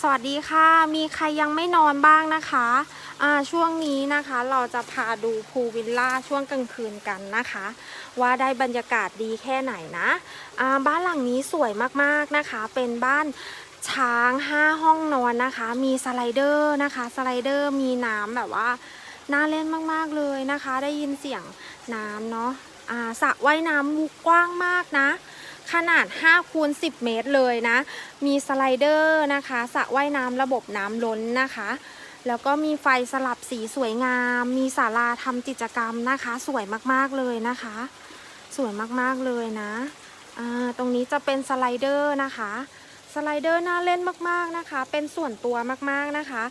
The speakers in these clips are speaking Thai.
สวัสดีค่ะ มีใครยังไม่นอนบ้างนะคะช่วงนี้นะคะเราจะพาดูพูลวิลล่าช่วงกลางคืนกันนะคะ ว่าได้บรรยากาศดีแค่ไหนนะอ่าบ้านหลังนี้สวยมากๆนะคะ เป็นบ้านช้าง 5 ห้องนอนนะคะ มีสไลเดอร์นะคะ สไลเดอร์มีน้ำแบบว่าน่าเล่นมากๆเลยนะคะ ได้ยินเสียงน้ำเนาะอ่าสระว่ายน้ำกว้างมากนะ ขนาด5คูณ10 เมตรเลยนะ มีสไลเดอร์นะคะสระว่ายน้ำระบบน้ำล้นนะคะ แล้วก็มีไฟสลับสีสวยงาม มีศาลาทำกิจกรรมนะคะ สวยมากๆเลยนะคะ สวยมากๆเลยนะตรงนี้จะเป็นสไลเดอร์นะคะสไลเดอร์น่าเล่นมากๆนะคะ เป็นส่วนตัวมากๆนะคะ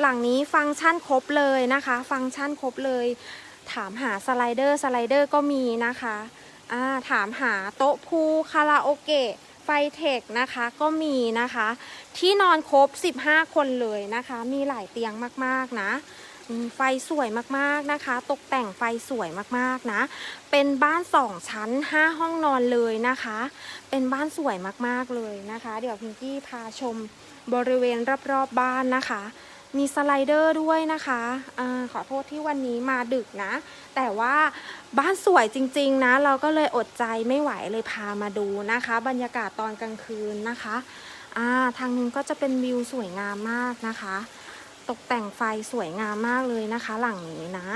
หลังนี้ฟังก์ชันครบเลยนะคะ ฟังก์ชันครบเลย ถามหาสไลเดอร์สไลเดอร์ก็มีนะคะ ถามหาโต๊ะพูคาราโอเกะไฟเทคนะคะก็มีนะคะ ที่นอนครบ 15 คนเลยนะคะ มีหลายเตียงมากๆนะไฟสวยมากๆนะคะ ตกแต่งไฟสวยมากๆนะ เป็นบ้าน2ชั้น 5 ห้องนอนเลยนะคะ เป็นบ้านสวยมากๆเลยนะคะ เดี๋ยวพิงกี้พาชมบริเวณรอบๆบบ้านนะคะ มีสไลเดอร์ด้วยนะคะอขอโทษที่วันนี้มาดึกนะ แต่ว่าบ้านสวยจริงๆนะ เราก็เลยอดใจไม่ไหวเลยพามาดูนะคะ บรรยากาศตอนกลางคืนนะคะอ่าทางนึงก็จะเป็นวิวสวยงามมากนะคะ ตกแต่งไฟสวยงามมากเลยนะคะ หลังนี้นะ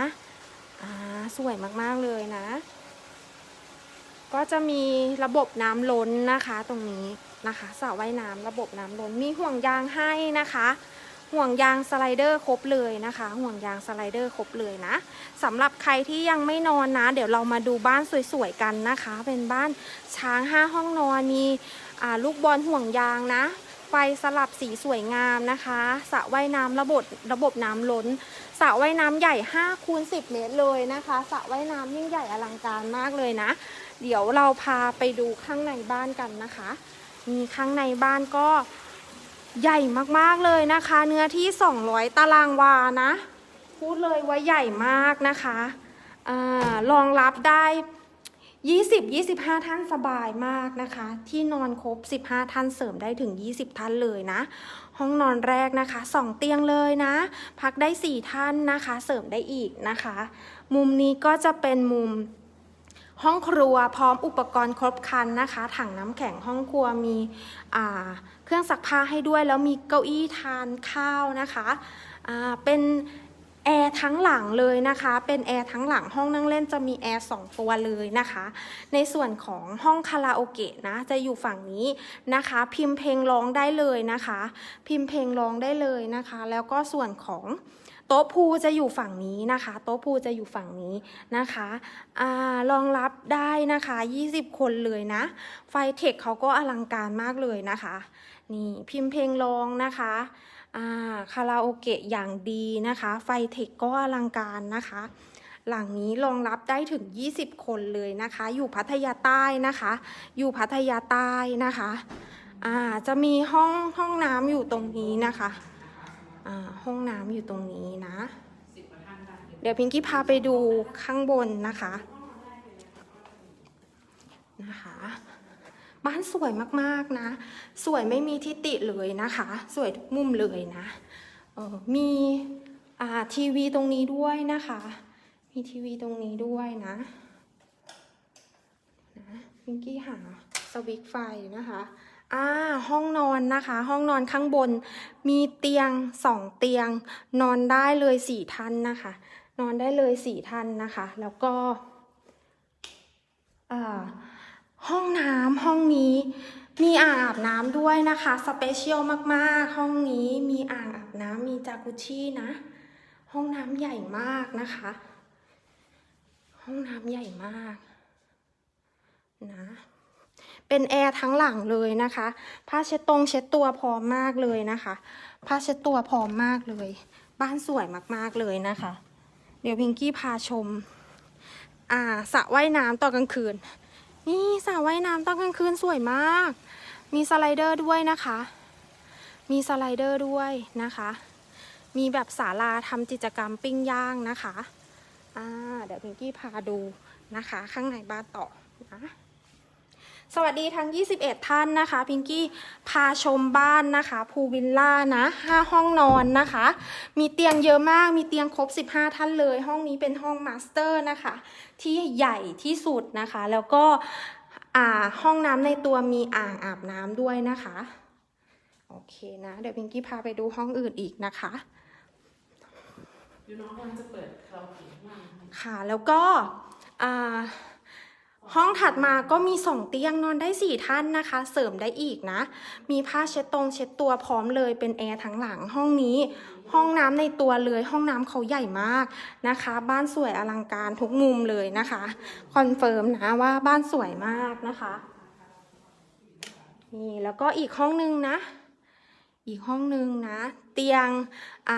อ่าสวยมากๆเลยนะ ก็จะมีระบบน้ำล้นนะคะตรงนี้นะคะสระว่ายน้ำระบบน้ำล้นมีห่วงยางให้นะคะ ห่วงยางสไลเดอร์ครบเลยนะคะ ห่วงยางสไลเดอร์ครบเลยนะสำหรับใครที่ยังไม่นอนนะ เดี๋ยวเรามาดูบ้านสวยๆกันนะคะ เป็นบ้านช้าง 5 ห้องนอนมีลูกบอลห่วงยางนะไฟสลับสีสวยงามนะคะสระว่ายน้ำระบบระบบน้ำล้นสระว่ายน้ำใหญ่5คูณ10 เมตรเลยนะคะสระว่ายน้ำยิ่งใหญ่อลังการมากเลยนะ เดี๋ยวเราพาไปดูข้างในบ้านกันนะคะ มีข้างในบ้านก็ ใหญ่มากๆเลยนะคะ เนื้อที่ 200 ตารางวานะ พูดเลยว่าใหญ่มากนะคะอรองรับได้ 20-25 ท่านสบายมากนะคะ ที่นอนครบ 15 ท่านเสริมได้ถึง 20 ท่านเลยนะ ห้องนอนแรกนะคะ 2 เตียงเลยนะ พักได้ 4 ท่านนะคะ เสริมได้อีกนะคะ มุมนี้ก็จะเป็นมุม ห้องครัวพร้อมอุปกรณ์ครบครันนะคะ ถังน้ำแข็งห้องครัวมีเครื่องซักผ้าให้ด้วย แล้วมีเก้าอี้ทานข้าวนะคะเป็นแอร์ทั้งหลังเลยนะคะ เป็นแอร์ทั้งหลังห้องนั่งเล่นจะมีแอร์สองตัวเลยนะคะ ในส่วนของห้องคาราโอเกะนะจะอยู่ฝั่งนี้นะคะ พิมพ์เพลงร้องได้เลยนะคะ พิมพ์เพลงร้องได้เลยนะคะ แล้วก็ส่วนของ โต๊ะพูจะอยู่ฝั่งนี้นะคะ โต๊ะพูจะอยู่ฝั่งนี้นะคะอ่ารองรับได้นะคะ 20 คนเลยนะ ไฟเทคเขาก็อลังการมากเลยนะคะ นี่พิมพ์เพลงร้องนะคะอ่าคาราโอเกะอย่างดีนะคะ ไฟเทคก็อลังการนะคะหลังนี้รองรับได้ถึง 20 คนเลยนะคะ อยู่พัทยาใต้นะคะ อยู่พัทยาใต้นะคะ อ่า จะมีห้องห้องน้ำอยู่ตรงนี้นะคะ ห้องน้ำอยู่ตรงนี้นะ เดี๋ยวพิงกี้พาไปดูข้างบนนะคะนะคะบ้านสวยมากๆนะ สวยไม่มีที่ติเลยนะคะ สวยทุกมุมเลยนะเออมีอ่าทีวีตรงนี้ด้วยนะคะ มีทีวีตรงนี้ด้วยนะนะพิงกี้หาสวิตช์ไฟนะคะ อ่าห้องนอนนะคะ ห้องนอนข้างบน มีเตียงสองเตียง นอนได้เลยสี่ท่านนะคะ นอนได้เลยสี่ท่านนะคะ แล้วก็อ่าห้องน้ำห้องนี้มีอ่างอาบน้ำด้วยนะคะ สเปเชียลมากๆ ห้องนี้มีอ่างอาบน้ำมีจากุชี่นะ ห้องน้ำใหญ่มากนะคะ ห้องน้ำใหญ่มากนะ เป็นแอร์ทั้งหลังเลยนะคะ ผ้าเช็ดตรงเช็ดตัวพร้อมมากเลยนะคะ ผ้าเช็ดตัวพร้อมมากเลย บ้านสวยมากๆเลยนะคะ เดี๋ยวพิงกี้พาชม อ่าสระว่ายน้ำตอนกลางคืน นี่สระว่ายน้ำตอนกลางคืนสวยมาก มีสไลเดอร์ด้วยนะคะ มีสไลเดอร์ด้วยนะคะ มีแบบศาลาทำกิจกรรมปิ้งย่างนะคะอ่าเดี๋ยวพิงกี้พาดูนะคะ ข้างในบ้านต่อนะ สวัสดีทั้ง 21 ท่านนะคะ พิงกี้พาชมบ้านนะคะพูวิลล่านะ 5 ห้องนอนนะคะ มีเตียงเยอะมาก มีเตียงครบ 15 ท่านเลย ห้องนี้เป็นห้องมาสเตอร์นะคะ ที่ใหญ่ที่สุดนะคะ แล้วก็อ่าห้องน้ำในตัวมีอ่างอาบน้ำด้วยนะคะ โอเคนะ เดี๋ยวพิงกี้พาไปดูห้องอื่นอีกนะคะเดี๋ยวน้องกำลังจะเปิดคาราโอเกะข้างล่างให้ค่ะ แล้วก็อ่า ห้องถัดมาก็มีสองเตียงนอนได้สี่ท่านนะคะ เสริมได้อีกนะ มีผ้าเช็ดตรงเช็ดตัวพร้อมเลยเป็นแอร์ทั้งหลังห้องนี้ ห้องน้ำในตัวเลยห้องน้ำเขาใหญ่มากนะคะ บ้านสวยอลังการทุกมุมเลยนะคะคอนเฟิร์มนะว่าบ้านสวยมากนะคะนี่แล้วก็อีกห้องนึงนะ อีกห้องนึงนะ เตียงอ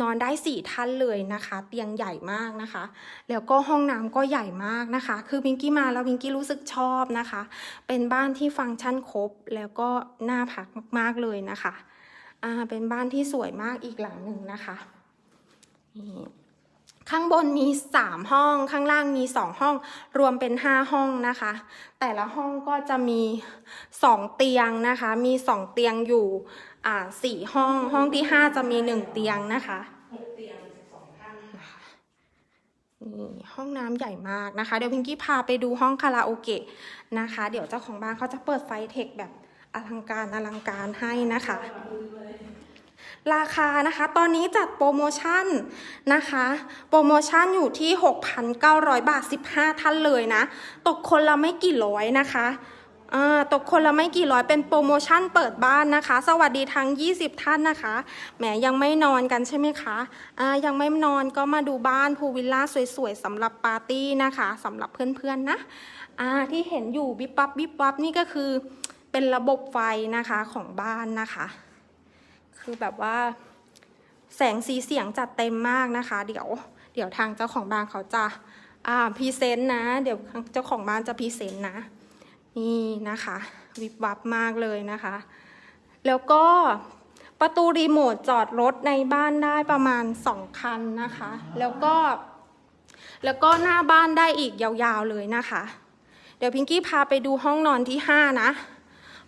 นอนได้สี่ท่านเลยนะคะ เตียงใหญ่มากนะคะ แล้วก็ห้องน้ำก็ใหญ่มากนะคะ คือพิงกี้มาแล้วพิงกี้รู้สึกชอบนะคะ เป็นบ้านที่ฟังก์ชันครบ แล้วก็น่าพักมากๆเลยนะคะอ่าเป็นบ้านที่สวยมากอีกหลังหนึ่งนะคะนี่ข้างบนมี 3 ห้อง ข้างล่างมี 2 ห้อง รวมเป็น 5 ห้องนะคะ แต่ละห้องก็จะมี 2 เตียงนะคะ มี 2 เตียงอยู่ อ่าสี่ห้องห้องที่5จะมี1เตียงนะคะหกเตียงสิบสองท่านนี่ห้องน้ำใหญ่มากนะคะ เดี๋ยวพิงกี้พาไปดูห้องคาราโอเกะนะคะ เดี๋ยวเจ้าของบ้านเขาจะเปิดไฟเทคแบบอลังการอลังการให้นะคะ ราคานะคะ ตอนนี้จัดโปรโมชั่นนะคะ โปรโมชั่นอยู่ที่ 6,900 บาท 15 ท่านเลยนะ ตกคนละไม่กี่ร้อยนะคะ ตกคนละไม่กี่ร้อยเป็นโปรโมชั่นเปิดบ้านนะคะ สวัสดีทั้ง 20 ท่านนะคะแหมยังไม่นอนกันใช่ไหมคะยังไม่นอนก็มาดูบ้านพูลวิลล่าสวยๆสำหรับปาร์ตี้นะคะสำหรับเพื่อนๆนะที่เห็นอยู่บิบบับบิบบับนี่ก็คือเป็นระบบไฟนะคะของบ้านนะคะ คือแบบว่าแสงสีเสียงจัดเต็มมากนะคะ เดี๋ยวเดี๋ยวทางเจ้าของบ้านเขาจะพรีเซนต์นะ เดี๋ยวเจ้าของบ้านจะพรีเซนต์นะ นี่นะคะ วิบวับมากเลยนะคะ แล้วก็ประตูรีโมทจอดรถในบ้านได้ประมาณสองคันนะคะ แล้วก็ แล้วก็หน้าบ้านได้อีกยาวๆเลยนะคะ เดี๋ยวพิงกี้พาไปดูห้องนอนที่ห้านะ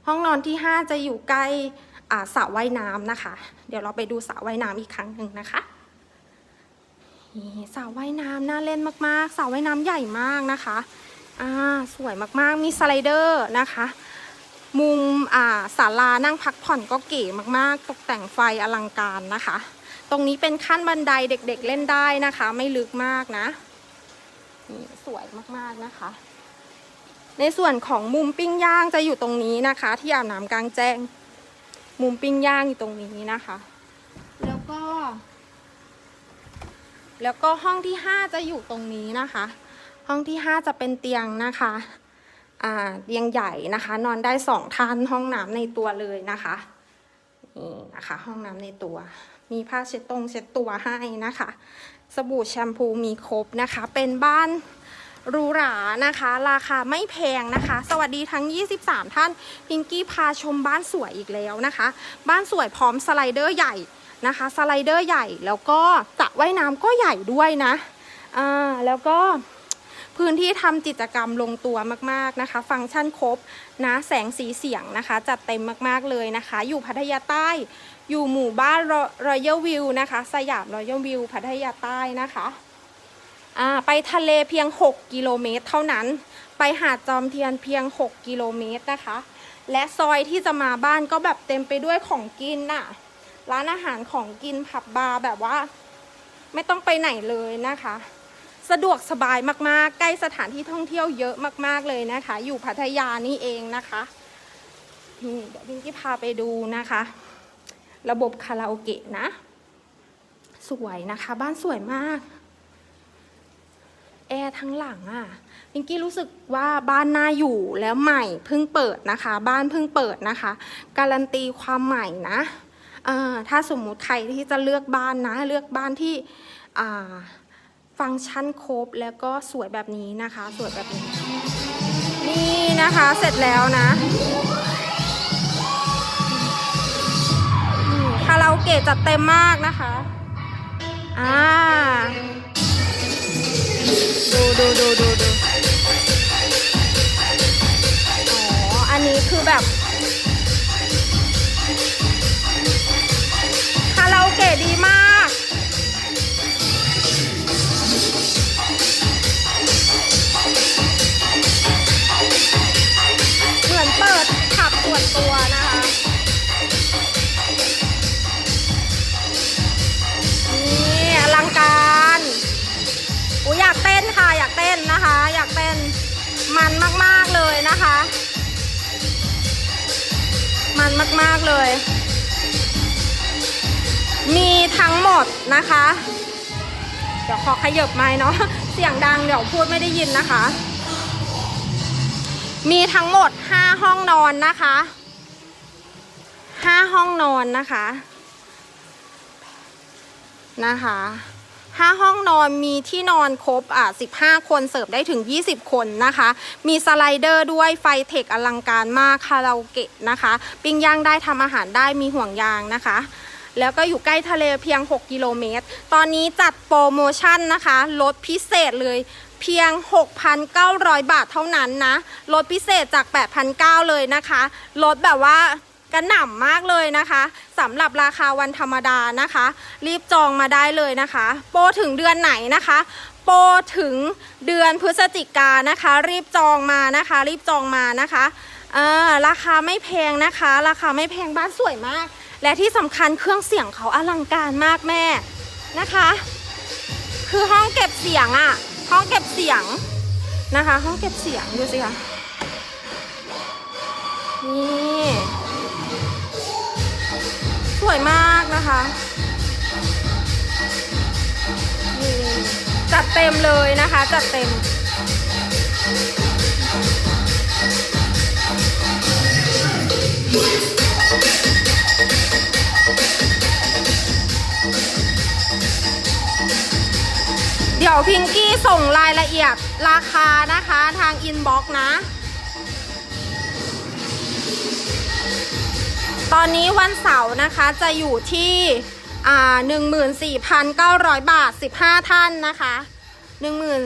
ห้องนอนที่ห้าจะอยู่ใกล้สระว่ายน้ำนะคะ เดี๋ยวเราไปดูสระว่ายน้ำอีกครั้งหนึ่งนะคะสระว่ายน้ำน่าเล่นมากๆสระว่ายน้ำใหญ่มากนะคะ อ่าสวยมากๆ มีสไลเดอร์นะคะ มุมอ่าศาลานั่งพักผ่อนก็เก๋มากๆ ตกแต่งไฟอลังการนะคะ ตรงนี้เป็นขั้นบันไดเด็กๆเล่นได้นะคะ ไม่ลึกมากนะนี่สวยมากๆนะคะ ในส่วนของมุมปิ้งย่างจะอยู่ตรงนี้นะคะ ที่อาบน้ำกลางแจ้ง มุมปิ้งย่างอยู่ตรงนี้นะคะ แล้วก็ แล้วก็ห้องที่ห้าจะอยู่ตรงนี้นะคะ ห้องที่ห้าจะเป็นเตียงนะคะเตียงใหญ่นะคะ นอนได้สองท่านห้องน้ำในตัวเลยนะคะนี่นะคะห้องน้ำในตัว มีผ้าเช็ดตรงเช็ดตัวให้นะคะ สบู่แชมพูมีครบนะคะ เป็นบ้านหรูหรานะคะ ราคาไม่แพงนะคะ สวัสดีทั้ง 23 ท่านพิงกี้พาชมบ้านสวยอีกแล้วนะคะ บ้านสวยพร้อมสไลเดอร์ใหญ่นะคะ สไลเดอร์ใหญ่แล้วก็สระว่ายน้ำก็ใหญ่ด้วยนะอ่าแล้วก็ พื้นที่ทำกิจกรรมลงตัวมากๆนะคะ ฟังก์ชันครบนะแสงสีเสียงนะคะ จัดเต็มมากๆเลยนะคะ อยู่พัทยาใต้ อยู่หมู่บ้านรอยัลวิวนะคะ สยามรอยัลวิวพัทยาใต้นะคะไปทะเลเพียง 6 กิโลเมตร เท่านั้น ไปหาดจอมเทียนเพียง 6 กิโลเมตรนะคะ และซอยที่จะมาบ้านก็แบบเต็มไปด้วยของกินน่ะ ร้านอาหารของกินผับบาร์แบบว่า ไม่ต้องไปไหนเลยนะคะ สะดวกสบายมากๆ ใกล้สถานที่ท่องเที่ยวเยอะมากๆเลยนะคะ อยู่พัทยานี่เองนะคะนี่เดี๋ยวพิงกี้พาไปดูนะคะ ระบบคาราโอเกะนะ สวยนะคะ บ้านสวยมากแอร์ทั้งหลังอะ่ะพิงกี้รู้สึกว่าบ้านน่าอยู่แล้วใหม่เพิ่งเปิดนะคะ บ้านเพิ่งเปิดนะคะ การันตีความใหม่นะอ่าถ้าสมมุติใครที่จะเลือกบ้านนะ เลือกบ้านที่อ่า ฟังก์ชันครบแล้วก็สวยแบบนี้นะคะ สวยแบบนี้ นี่นะคะเสร็จแล้วนะคาราโอเกะจัดเต็มมากนะคะอ่าดูดูดูดูดูอ๋ออันนี้คือแบบคาราโอเกะดีมาก ตัวนะคะ นี่อลังการอูอยากเต้นค่ะ อยากเต้นนะคะ อยากเต้นมันมากๆเลยนะคะ มันมากๆเลย มีทั้งหมดนะคะ เดี๋ยวขอขยับไม้เนาะเสียงดังเดี๋ยวพูดไม่ได้ยินนะคะมีทั้งหมด 5 ห้องนอนนะคะ 5ห้องนอนนะคะ นะคะห้าห้องนอนมีที่นอนครบอะ15คนเสิร์ฟได้ถึง 20 คนนะคะ มีสไลเดอร์ด้วยไฟเทคอลังการมากคาราโอเกะนะคะ ปิ้งย่างได้ทำอาหารได้มีห่วงยางนะคะแล้วก็อยู่ใกล้ทะเลเพียง 6 กิโลเมตร ตอนนี้จัดโปรโมชั่นนะคะ ลดพิเศษเลยเพียง 6,900 บาทเท่านั้นนะ ลดพิเศษจาก 8,900 เลยนะคะ ลดแบบว่า กระหน่ำมากเลยนะคะสำหรับราคาวันธรรมดานะคะ รีบจองมาได้เลยนะคะ โปรถึงเดือนไหนนะคะ โปรถึงเดือนพฤศจิกานะคะ รีบจองมานะคะ รีบจองมานะคะเออราคาไม่แพงนะคะ ราคาไม่แพงบ้านสวยมาก และที่สำคัญเครื่องเสียงเขาอลังการมากแม่นะคะ คือห้องเก็บเสียงอะห้องเก็บเสียงนะคะ ห้องเก็บเสียงดูสิคะนี่ วยมากนะคะนี่จัดเต็มเลยนะคะ จัดเต็ม เดี๋ยวพิงกี้ส่งรายละเอียดราคานะคะทางอินบ็อกซ์นะ ตอนนี้วันเสาร์นะคะจะอยู่ที่อ่า14,900 บาท 15 ท่านนะคะ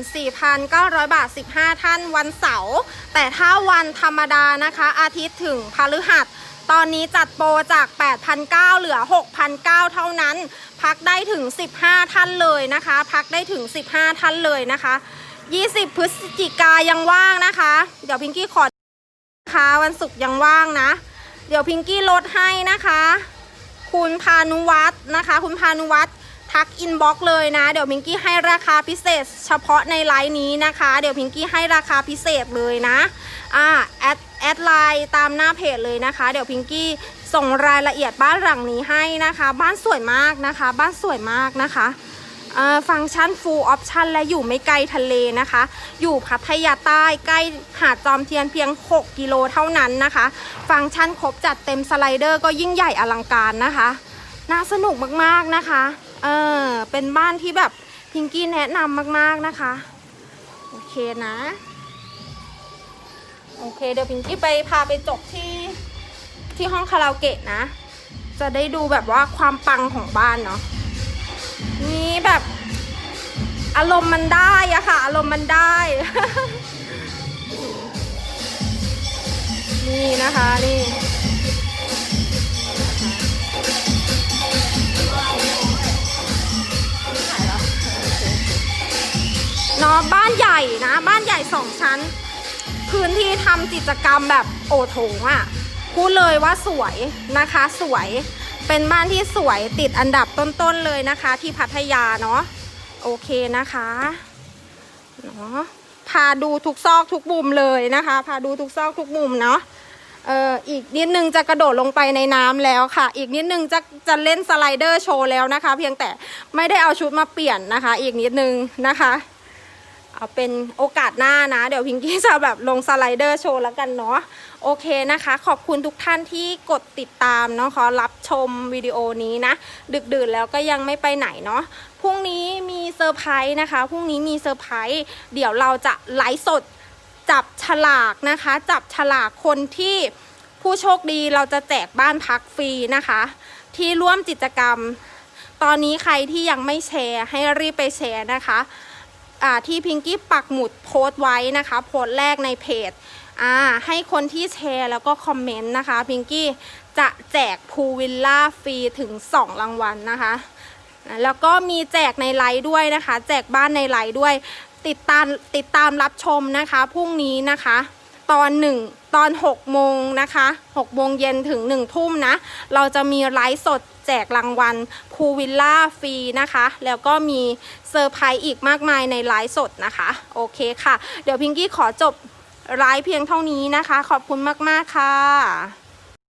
14,900 บาท 15 ท่านวันเสาร์แต่ถ้าวันธรรมดานะคะ อาทิตย์ถึงพฤหัสตอนนี้จัดโปรจาก 8,900 เหลือ 6,900 เท่านั้น พักได้ถึง 15 ท่านเลยนะคะ พักได้ถึง 15 ท่านเลยนะคะ 20 พฤศจิกายังว่างนะคะ เดี๋ยวพิงกี้ขอนะคะวันศุกร์ยังว่างนะ เดี๋ยวพิงกี้ลดให้นะคะ คุณพานุวัฒน์นะคะ คุณพานุวัฒน์ทักอินบ็อกซ์เลยนะ เดี๋ยวพิงกี้ให้ราคาพิเศษ เฉพาะในไลน์นี้นะคะ เดี๋ยวพิงกี้ให้ราคาพิเศษเลยนะอ่าแอดแอดไลน์ตามหน้าเพจเลยนะคะ เดี๋ยวพิงกี้ส่งรายละเอียดบ้านหลังนี้ให้นะคะ บ้านสวยมากนะคะ บ้านสวยมากนะคะ ฟังก์ชัน full option และอยู่ไม่ไกลทะเลนะคะ อยู่พัทยาใต้ใกล้หาดจอมเทียนเพียง 6 กิโลเท่านั้นนะคะ ฟังก์ชันครบจัดเต็มสไลเดอร์ก็ยิ่งใหญ่อลังการนะคะ น่าสนุกมากๆนะคะเออเป็นบ้านที่แบบพิงกี้แนะนำมากๆนะคะ โอเคนะโอเคเดี๋ยวพิงกี้ไปพาไปจบที่ที่ห้องคาราโอเกะนะ จะได้ดูแบบว่าความปังของบ้านเนาะ นี่แบบ อารมณ์มันได้อะค่ะ อารมณ์มันได้ นี่นะคะนี่เนาะบ้านใหญ่นะ บ้านใหญ่สองชั้น พื้นที่ทำกิจกรรมแบบโอโถงอะ่ะพูดเลยว่าสวยนะคะสวย เป็นบ้านที่สวยติดอันดับต้นๆเลยนะคะ ที่พัทยาเนาะโอเคนะคะเนาะพาดูทุกซอกทุกมุมเลยนะคะ พาดูทุกซอกทุกมุมเนาะเอ่ออีกนิดนึงจะกระโดดลงไปในน้ำแล้วค่ะ อีกนิดนึงจะจะเล่นสไลเดอร์โชว์แล้วนะคะ เพียงแต่ไม่ได้เอาชุดมาเปลี่ยนนะคะ อีกนิดนึงนะคะเอาเป็นโอกาสหน้านะ เดี๋ยวพิงกี้จะแบบลงสไลเดอร์โชว์แล้วกันเนาะ โอเคนะคะ ขอบคุณทุกท่านที่กดติดตามเนาะขอรับชมวิดีโอนี้นะ ดึกดื่นแล้วก็ยังไม่ไปไหนเนาะพรุ่งนี้มีเซอร์ไพรส์นะคะพรุ่งนี้มีเซอร์ไพรส์เดี๋ยวเราจะไลฟ์สดจับฉลากนะคะ จับฉลากคนที่ผู้โชคดีเราจะแจกบ้านพักฟรีนะคะ ที่ร่วมกิจกรรม ตอนนี้ใครที่ยังไม่แชร์ให้รีบไปแชร์นะคะที่พิงกี้ปักหมุดโพสต์ไว้นะคะ โพสต์แรกในเพจ อ่าให้คนที่แชร์แล้วก็คอมเมนต์นะคะพิงกี้จะแจกพูวิลล่าฟรีถึง 2 รางวัลนะคะ แล้วก็มีแจกในไลฟ์ด้วยนะคะ แจกบ้านในไลฟ์ด้วยติดตามติดตามรับชมนะคะพรุ่งนี้นะคะ ตอนหนึ่งตอน6โมงนะคะ6โมงเย็นถึง1ทุ่มนะ เราจะมีไลฟ์สดแจกรางวัลพูวิลล่าฟรีนะคะ แล้วก็มีเซอร์ไพรส์อีกมากมายในไลฟ์สดนะคะ โอเคค่ะ เดี๋ยวพิงกี้ขอจบ ไลฟ์เพียงเท่านี้นะคะ ขอบคุณมาก ๆ ค่ะ